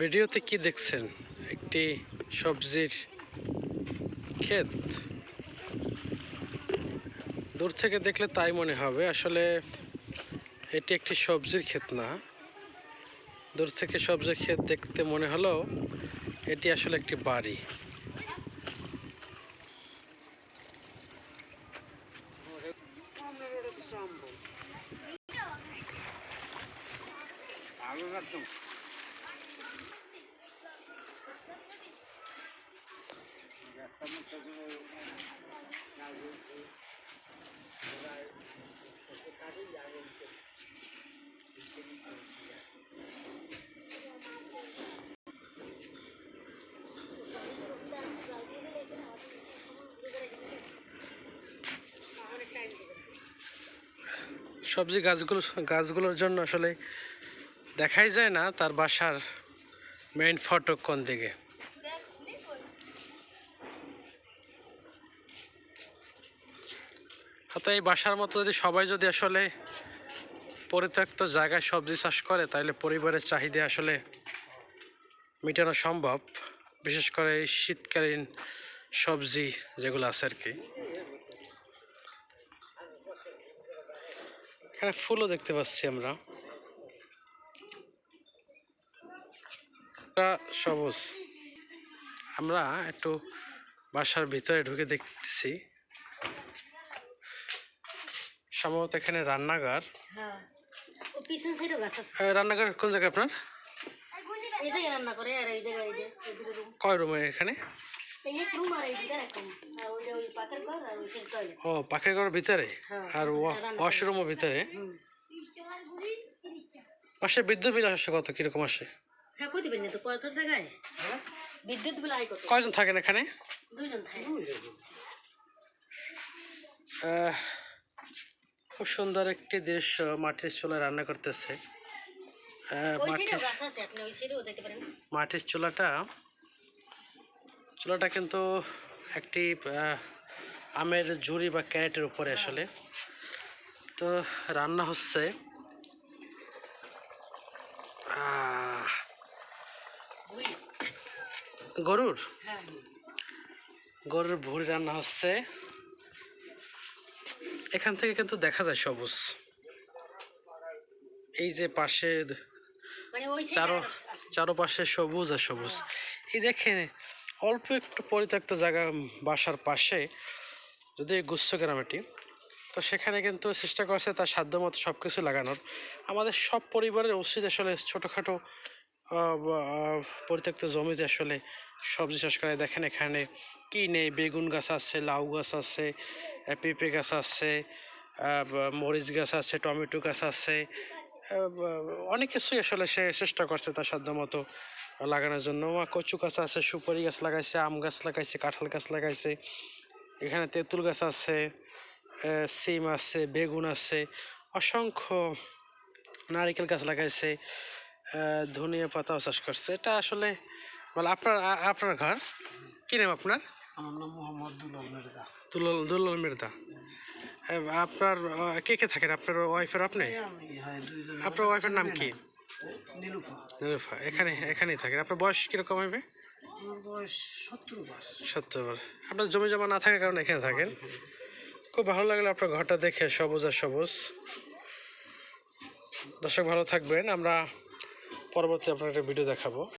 ভিডিওতে কি দেখছেন? একটি সবজির ক্ষেত। দূর থেকে দেখলে তাই মনে হবে। আসলে এটি একটি সবজির ক্ষেত না। দূর থেকে সবজির ক্ষেত দেখতে মনে হলো এটি আসলে একটি বাড়ি। সবজি গাছগুলো গাছগুলোর জন্য আসলে দেখাই যায় না তার বাসার মেইন ফটক কোন দিকে? হয়তো এই বাসার মতো যদি সবাই যদি আসলে পরিত্যক্ত জায়গায় সবজি চাষ করে তাহলে পরিবারের চাহিদা আসলে মেটানো সম্ভব। বিশেষ করে এই শীতকালীন সবজি যেগুলো আছে আর কি। এখানে ফুলও দেখতে পাচ্ছি আমরা। সবুজ। আমরা একটু বাসার ভিতরে ঢুকে দেখতেছি। সম্ভবত এখানে রান্নাঘর। হ্যাঁ। ও পিছন সাইডও গাছ আছে। রান্নাঘর কোন জায়গায় আপনার? এই জায়গায় রান্না করে আর এই জায়গায় এই যে এই দুটো রুম কয় রুমে এখানে? টয়লেট ও পাখের ভিতরে? হ্যাঁ, আর। ওয়াশরুমও ভিতরে? মাসে বিদ্যুৎ বিল আসে কত? কীরকম আসে? হ্যাঁ কই দিবেন না তো? কত টাকায়? বিদ্যুৎ বিল আয় কত? কয়জন থাকেন এখানে? দুইজন থাকে খুব সুন্দর একটি দৃশ্য মাটির চুলায় রান্না করতেছে। ওই মাটির চুলাটা চুলাটা কিন্তু একটি আমের ঝুড়ি বা ক্যারেটের উপরে আসলে। তো রান্না হচ্ছে গরুর? হ্যাঁ। গরুর ভুড়ি রান্না হচ্ছে। এখান থেকে কিন্তু দেখা যায় সবুজ। এই যে পাশে মানে চারো সাইডে চারোপাশে সবুজ আর সবুজ। এই দেখেন অল্প একটু পরিত্যক্ত জায়গা বাসার পাশে যদি গুচ্ছ গ্রামেটি তো সেখানে কিন্তু চেষ্টা করছে তার সাধ্যমতো সব কিছু লাগানোর। আমাদের সব পরিবারের উচিত আসলে ছোটোখাটো পরিত্যক্ত জমিতে আসলে সবজি চাষ করে দেখেন এখানে কী নেই? বেগুন গাছ আছে, লাউ গাছ আছে পেঁপে গাছ আছে মরিচ গাছ আছে, টমেটো গাছ আছে। অনেক কিছুই আসলে সে চেষ্টা করছে তার সাধ্য মতো লাগানোর জন্য। কচু গাছ আছে, সুপারি গাছ লাগাইছে, আম গাছ লাগাইছে, কাঁঠাল গাছ লাগাইছে। এখানে তেঁতুল গাছ আছে সিম আছে, বেগুন আছে, অসংখ্য নারিকেল গাছ লাগাইছে। ধনিয়া পাতাও চাষ করছে। এটা আসলে বলে আপনার আপনার ঘর? কি নাম আপনার? আমার নাম মোহাম্মদ দুলাল মির্জা। দুলাল দুলাল মির্দা আপনার কে কে থাকেন? আপনার ওয়াইফের আপনি? হ্যাঁ আপনার ওয়াইফের নাম কি? নীলুফা। এখানে এখানেই থাকেন। আপনার বয়স কীরকম হবে? সত্তর আপনার জমি জমা না থাকার কারণে এখানে থাকেন? খুব ভালো লাগল আপনার ঘরটা দেখে সবুজ আর সবুজ। দর্শক ভালো থাকবেন। আমরা পরবর্তী আপনার একটা ভিডিও দেখাবো।